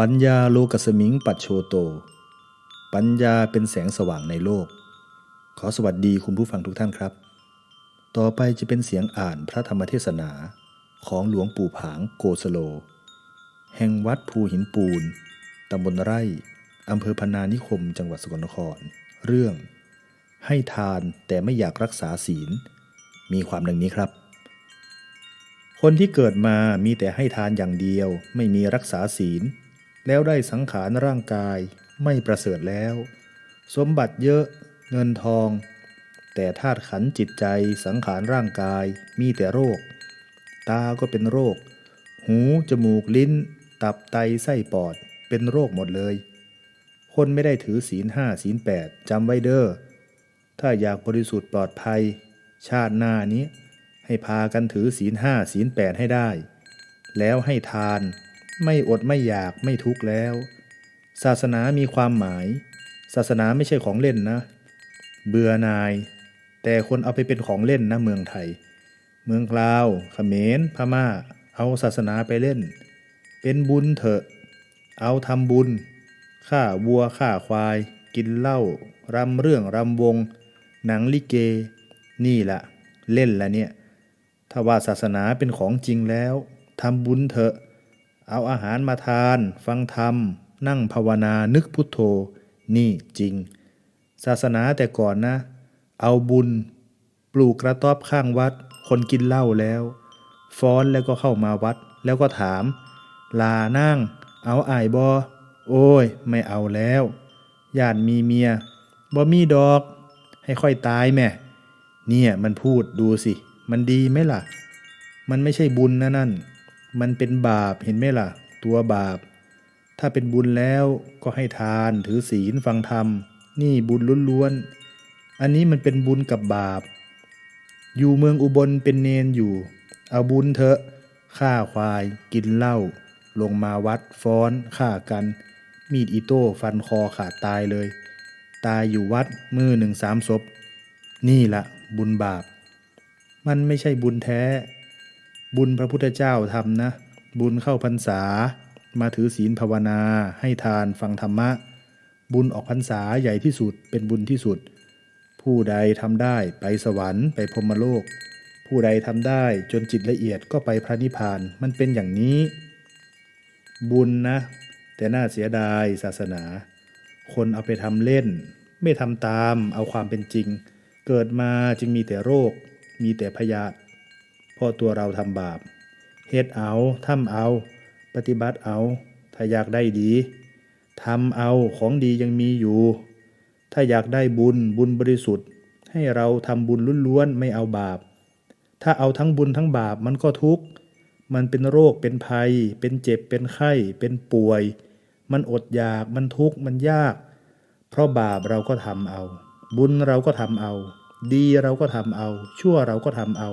ปัญญาโลกสมิงปัจโชโต ปัญญาเป็นแสงสว่างในโลก ขอสวัสดีคุณผู้ฟังทุกท่านครับ ต่อไปจะเป็นเสียงอ่านพระธรรมเทศนาของหลวงปู่ผางโกสโล แห่งวัดภูหินปูน ตำบลไร่อำเภอพนานิคม จังหวัดสกลนคร เรื่อง ให้ทานแต่ไม่อยากรักษาศีล มีความดังนี้ครับ คนที่เกิดมามีแต่ให้ทานอย่างเดียว ไม่มีรักษาศีล แล้วได้สังขารร่างกายไม่ประเสริฐแล้ว สมบัติเยอะเงินทอง แต่ธาตุขันจิตใจสังขารร่างกายมีแต่โรค ตาก็เป็นโรค หู จมูกลิ้น ตับไตไส้ปอดเป็นโรคหมดเลย คนไม่ได้ถือศีลห้าศีลแปดจำไว้เด้อถ้าอยากบริสุทธิ์ปลอดภัย ชาติหน้านี้ ให้พากันถือศีลห้าศีลแปดให้ได้ แล้วให้ทาน ไม่อดไม่อยากไม่ทุกข์แล้ว ศาสนามีความหมาย ศาสนาไม่ใช่ของเล่นนะ เบื่อนาย แต่คนเอาไปเป็นของเล่นนะเมืองไทย เมืองลาวเขมรพม่า เอาศาสนาไปเล่น เป็นบุญเถอะ เอาทำบุญฆ่าวัวฆ่าควาย กินเหล้ารำเรื่องรำวง หนังลิเก นี่ละเล่นละเนี่ย ถ้าว่าศาสนาเป็นของจริงแล้วทำบุญเถอะ เอาอาหารมาทาน ฟังธรรม นั่งภาวนานึกพุทโธ นี่จริง ศาสนาแต่ก่อนนะ เอาบุญ ปลูกกระต๊อบข้างวัด คนกินเหล้าแล้ว ฟ้อนแล้วก็เข้ามาวัด แล้วก็ถาม ลานั่ง เอาอายบอโอ้ย ไม่เอาแล้วญาติมีเมียบ่มีดอก ให้ค่อยตายแม่ เนี่ยมันพูดดูสิ มันดีไหมล่ะ มันไม่ใช่บุญนะนั่น มันเป็นบาปเห็นไหมล่ะ ตัวบาป ถ้าเป็นบุญแล้วก็ให้ทานถือศีลฟังธรรม นี่บุญล้วนๆอันนี้มันเป็นบุญกับบาป อยู่เมืองอุบลเป็นเนนอยู่ เอาบุญเถอะฆ่าควาย กินเหล้าลงมาวัดฟ้อนฆ่ากัน มีดอิโต้ฟันคอขาดตายเลย ตายอยู่วัดมือหนึ่งสามศพนี่ละบุญบาป มันไม่ใช่บุญแท้ บุญพระพุทธเจ้าทำนะ บุญเข้าพรรษา มาถือศีลภาวนาให้ทานฟังธรรมะ บุญออกพรรษาใหญ่ที่สุดเป็นบุญที่สุด ผู้ใดทำได้ไปสวรรค์ไปพรมโลก ผู้ใดทำได้จนจิตละเอียดก็ไปพระนิพพานมันเป็นอย่างนี้ บุญนะ แต่น่าเสียดายศาสนา คนเอาไปทำเล่น ไม่ทำตามเอาความเป็นจริง เกิดมาจึงมีแต่โรค มีแต่พยาธิ พราะตัวเราทำบาปเฮ็ดเอาทำเอา ปฏิบัติเอา ถ้าอยากได้ดีทำเอาของดียังมีอยู่ ถ้าอยากได้บุญบุญบริสุทธิ์ ให้เราทำบุญล้วนๆไม่เอาบาป ถ้าเอาทั้งบุญทั้งบาปมันก็ทุกข์ มันเป็นโรคเป็นภัย เป็นเจ็บเป็นไข้ เป็นป่วย มันอดอยากมันทุกข์มันยาก เพราะบาปเราก็ทำเอา บุญเราก็ทำเอา ดีเราก็ทำเอา ชั่วเราก็ทำเอา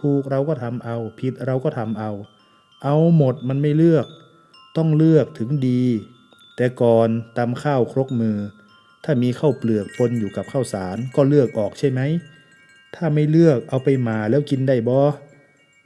ถูกเราก็ทำเอา ผิดเราก็ทำเอา เอาหมดมันไม่เลือก ต้องเลือกถึงดี แต่ก่อนตำข้าวครกมือ ถ้ามีข้าวเปลือกปนอยู่กับข้าวสารก็เลือกออกใช่ไหม ถ้าไม่เลือกเอาไปมาแล้วกินได้บ่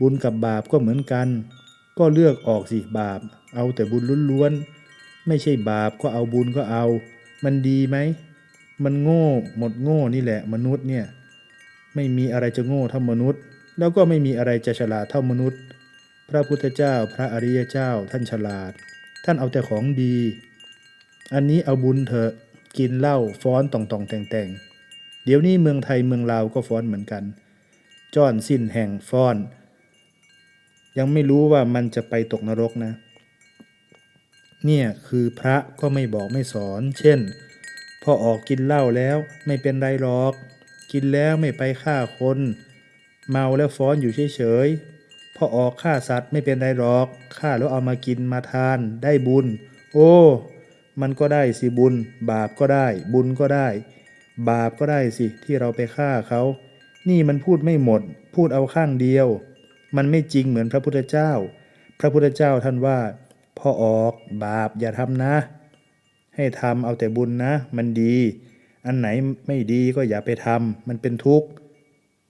บุญกับบาปก็เหมือนกัน ก็เลือกออกสิบาป เอาแต่บุญล้วนๆไม่ใช่บาปก็เอาบุญก็เอา มันดีไหม มันโง่หมดโง่นี่แหละมนุษย์เนี่ย ไม่มีอะไรจะโง่เท่ามนุษย์ แล้วก็ไม่มีอะไรจะฉลาดเท่ามนุษย์ พระพุทธเจ้าพระอริยเจ้าท่านฉลาด ท่านเอาแต่ของดี อันนี้เอาบุญเถอะกินเหล้าฟ้อนต่องต่องแต่งแต่งเดี๋ยวนี้เมืองไทยเมืองลาวก็ฟ้อนเหมือนกัน จ้อนสิ้นแห่งฟ้อน ยังไม่รู้ว่ามันจะไปตกนรกนะ เนี่ยคือพระก็ไม่บอกไม่สอน เช่น พอออกกินเหล้าแล้วไม่เป็นไรหรอก กินแล้วไม่ไปฆ่าคน เมาแล้วฟ้อนอยู่เฉยๆ พอออกฆ่าสัตว์ไม่เป็นไรหรอกฆ่าแล้วเอามากินมาทานได้บุญ โอ้ มันก็ได้สิบุญ บาปก็ได้ บุญก็ได้ บาปก็ได้สิที่เราไปฆ่าเขา นี่มันพูดไม่หมด พูดเอาข้างเดียว มันไม่จริงเหมือนพระพุทธเจ้า พระพุทธเจ้าท่านว่า พอออกบาปอย่าทำนะ ให้ทำเอาแต่บุญนะ มันดี อันไหนไม่ดีก็อย่าไปทำมันเป็นทุกข์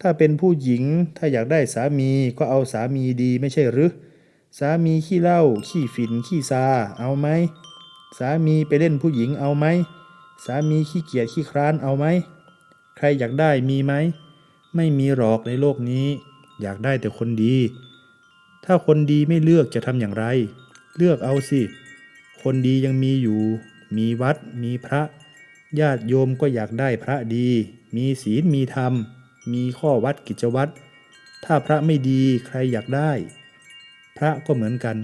ถ้าเป็นผู้หญิงถ้าอยากได้สามีก็เอาสามีดีไม่ใช่หรือสามีขี้เหล้าขี้ฝิ่นขี้ซาเอาไหมสามีไปเล่นผู้หญิงเอาไหมสามีขี้เกียจขี้คร้านเอาไหมใครอยากได้มีไหมไม่มีหรอกในโลกนี้ อยากได้แต่คนดี ถ้าคนดีไม่เลือกจะทำอย่างไร เลือกเอาสิ คนดียังมีอยู่ มีวัดมีพระ ญาติโยมก็อยากได้พระดี มีศีลมีธรรม มีข้อวัดกิจวัตร ถ้าพระไม่ดีใครอยากได้ พระก็เหมือนกัน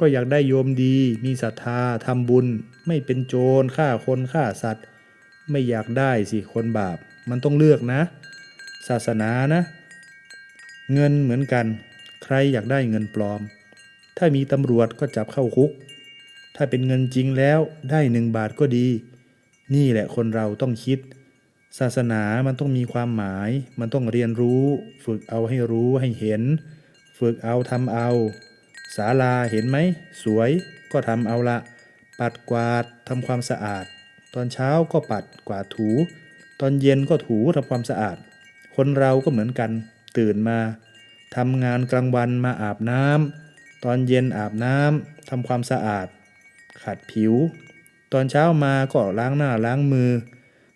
ก็อยากได้โยมดี มีศรัทธาทำบุญ ไม่เป็นโจรฆ่าคนฆ่าสัตว์ ไม่อยากได้สิคนบาป มันต้องเลือกนะ ศาสนานะ เงินเหมือนกัน ใครอยากได้เงินปลอม ถ้ามีตำรวจก็จับเข้าคุก ถ้าเป็นเงินจริงแล้วได้หนึ่งบาทก็ดี นี่แหละคนเราต้องคิด ศาสนามันต้องมีความหมาย มันต้องเรียนรู้ ฝึกเอาให้รู้ให้เห็น ฝึกเอาทำเอา ศาลาเห็นไหม สวยก็ทำเอาละ ปัดกวาดทำความสะอาด ตอนเช้าก็ปัดกวาดถู ตอนเย็นก็ถูทำความสะอาด คนเราก็เหมือนกัน ตื่นมาทำงานกลางวันมาอาบน้ำตอนเย็นอาบน้ำทำความสะอาด ขัดผิว ตอนเช้ามาก็ล้างหน้าล้างมือ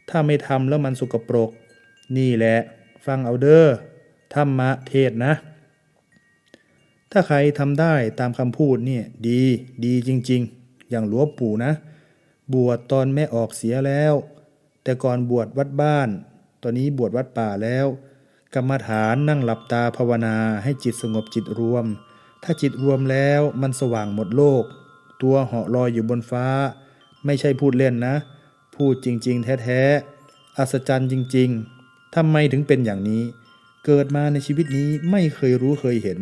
ถ้าไม่ทำแล้วมันสุกปรก นี่แหละ ฟังเอาเด้อธรรมะเทศนะ ถ้าใครทำได้ตามคำพูดเนี่ยดีดีจริง ๆ อย่างหลวงปู่นะ บวชตอนแม่ออกเสียแล้ว แต่ก่อนบวชวัดบ้าน ตอนนี้บวชวัดป่าแล้ว กรรมฐานนั่งหลับตาภาวนาให้จิตสงบจิตรวม ถ้าจิตรวมแล้วมันสว่างหมดโลก ตัวเหาะลอยอยู่บนฟ้า ไม่ใช่พูดเล่นนะ พูดจริง ๆ แท้ๆ อัศจรรย์จริง ๆ ทำไมถึงเป็นอย่างนี้ เกิดมาในชีวิตนี้ไม่เคยรู้เคยเห็น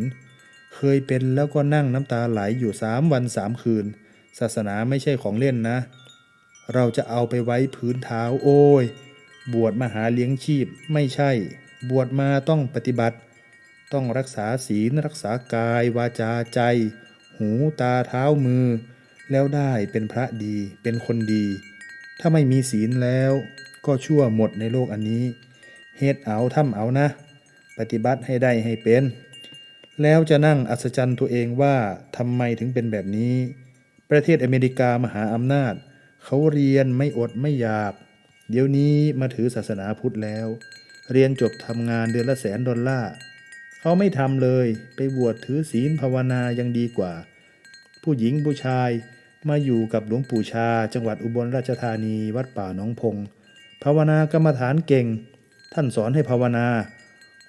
เคยเป็นแล้วก็นั่งน้ำตาไหลอยู่สามวันสามคืน ศาสนาไม่ใช่ของเล่นนะ เราจะเอาไปไว้พื้นเท้าโอ้ย บวชมาหาเลี้ยงชีพไม่ใช่ บวชมาต้องปฏิบัติ ต้องรักษาศีลรักษากายวาจาใจ หูตาเท้ามือ แล้วได้เป็นพระดีเป็นคนดี ถ้าไม่มีศีลแล้วก็ชั่วหมดในโลกอันนี้ เฮ็ดเอาทำเอานะ ปฏิบัติให้ได้ให้เป็น แล้วจะนั่งอัศจรรย์ตัวเองว่าทำไมถึงเป็นแบบนี้ ประเทศอเมริกามหาอำนาจ เขาเรียนไม่อดไม่อยาก เดี๋ยวนี้มาถือศาสนาพุทธแล้ว เรียนจบทำงานเดือนละแสนดอลลาร์เขาไม่ทำเลย ไปบวชถือศีลภาวนายังดีกว่า ผู้หญิงผู้ชาย มาอยู่กับหลวงปู่ชา จังหวัดอุบลราชธานีวัดป่าหนองพง ภาวนากรรมฐานเก่ง ท่านสอนให้ภาวนา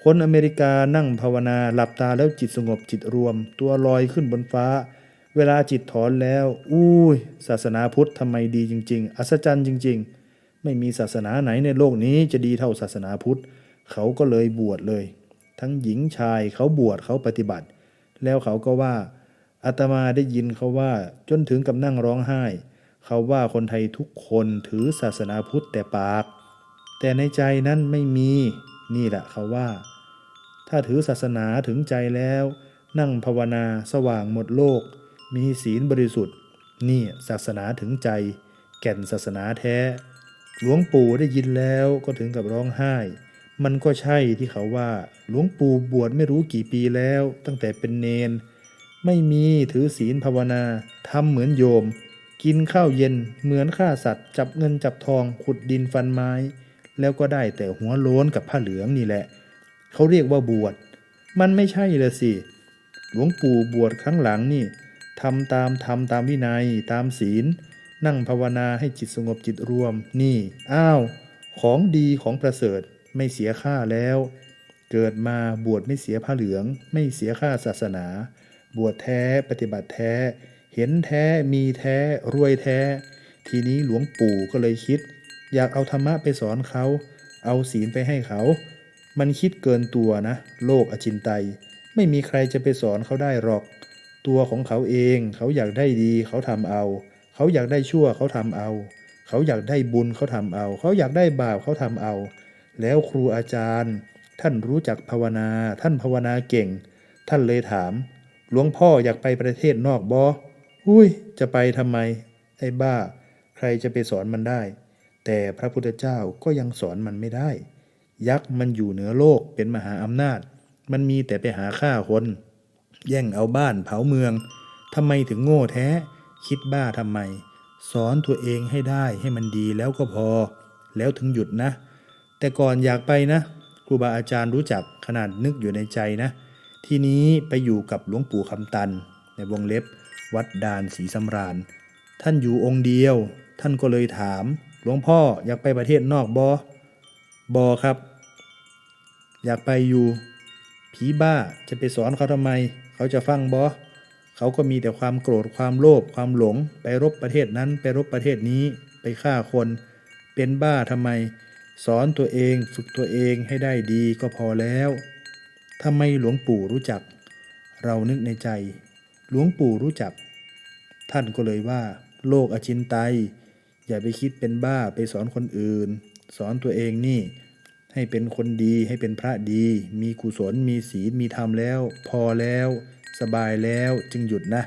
คนอเมริกานั่งภาวนาหลับตาแล้วจิตสงบจิตรวม ตัวลอยขึ้นบนฟ้า เวลาจิตถอนแล้วอุ้ย ศาสนาพุทธทำไมดีจริง ๆ อัศจรรย์จริง ๆ ไม่มีศาสนาไหนในโลกนี้จะดีเท่าศาสนาพุทธ เขาก็เลยบวชเลย ทั้งหญิงชายเขาบวชเขาปฏิบัติ แล้วเขาก็ว่า อาตมาได้ยินเขาว่าจนถึงกับนั่งร้องไห้ เขาว่าคนไทยทุกคนถือศาสนาพุทธแต่ปาก แต่ในใจนั้นไม่มีนี่แหละเขาว่า ถ้าถือศาสนาถึงใจแล้ว นั่งภาวนาสว่างหมดโลก มีศีลบริสุทธิ์ นี่ศาสนาถึงใจ แก่นศาสนาแท้ หลวงปู่ได้ยินแล้วก็ถึงกับร้องไห้ มันก็ใช่ที่เขาว่า หลวงปู่บวชไม่รู้กี่ปีแล้ว ตั้งแต่เป็นเนน ไม่มีถือศีลภาวนาทำเหมือนโยม กินข้าวเย็นเหมือนฆ่าสัตว์ จับเงินจับทองขุดดินฟันไม้ แล้วก็ได้แต่หัวโล้นกับผ้าเหลืองนี่แหละ เขาเรียกว่าบวช มันไม่ใช่เลยสิ หลวงปู่บวชครั้งหลังนี่ทำตามทำตามวินัยตามศีล นั่งภาวนาให้จิตสงบจิตรวม นี่ อ้าว ของดีของประเสริฐไม่เสียค่าแล้ว เกิดมาบวชไม่เสียผ้าเหลือง ไม่เสียค่าศาสนา บวชแท้ปฏิบัติแท้ เห็นแท้มีแท้รวยแท้ ทีนี้หลวงปู่ก็เลยคิด อยากเอาธรรมะไปสอนเขา เอาศีลไปให้เขา มันคิดเกินตัวนะ โลกอจินไตย ไม่มีใครจะไปสอนเขาได้หรอก ตัวของเขาเองเขาอยากได้ดีเขาทำเอา เขาอยากได้ชั่วเขาทำเอา เขาอยากได้บุญเขาทำเอา เขาอยากได้บาปเขาทำเอา แล้วครูอาจารย์ ท่านรู้จักภาวนา ท่านภาวนาเก่ง ท่านเลยถาม หลวงพ่ออยากไปประเทศนอกบออุ้ย จะไปทำไม ไอ้บ้า ใครจะไปสอนมันได้ แต่พระพุทธเจ้าก็ยังสอนมันไม่ได้ ยักษ์มันอยู่เหนือโลกเป็นมหาอำนาจ มันมีแต่ไปหาฆ่าคน แย่งเอาบ้านเผาเมืองทำไมถึงโง่แท้ คิดบ้าทำไม สอนตัวเองให้ได้ให้มันดีแล้วก็พอ แล้วถึงหยุดนะ แต่ก่อนอยากไปนะครูบาอาจารย์รู้จักขนาดนึกอยู่ในใจนะ ทีนี้ไปอยู่กับหลวงปู่คำตัน ในวงเล็บ วัดดานศรีสำราญ ท่านอยู่องค์เดียว ท่านก็เลยถาม หลวงพ่ออยากไปประเทศนอกบอบอครับ อยากไปอยู่ ผีบ้าจะไปสอนเขาทำไม เขาจะฟังบอเขาก็มีแต่ความโกรธความโลภความหลง ไปรบประเทศนั้นไปรบประเทศนี้ไปฆ่าคนเป็นบ้าทำไม สอนตัวเองฝึกตัวเองให้ได้ดีก็พอแล้ว ทำไมหลวงปู่รู้จัก เรานึกในใจ หลวงปู่รู้จัก ท่านก็เลยว่า โลกอชินไตย อย่าไปคิดเป็นบ้าไปสอนคนอื่น สอนตัวเองนี่ ให้เป็นคนดีให้เป็นพระดี มีกุศลมีศีลมีธรรมแล้ว พอแล้ว สบายแล้วจึงหยุดนะ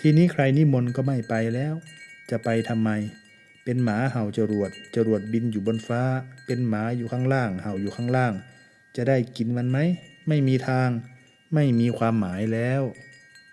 ทีนี้ใครนิมนต์ก็ไม่ไปแล้ว จะไปทำไม เป็นหมาเห่าจรวดจรวดบินอยู่บนฟ้า เป็นหมาอยู่ข้างล่าง เห่าอยู่ข้างล่างจะได้กินมันไหม ไม่มีทาง ไม่มีความหมายแล้ว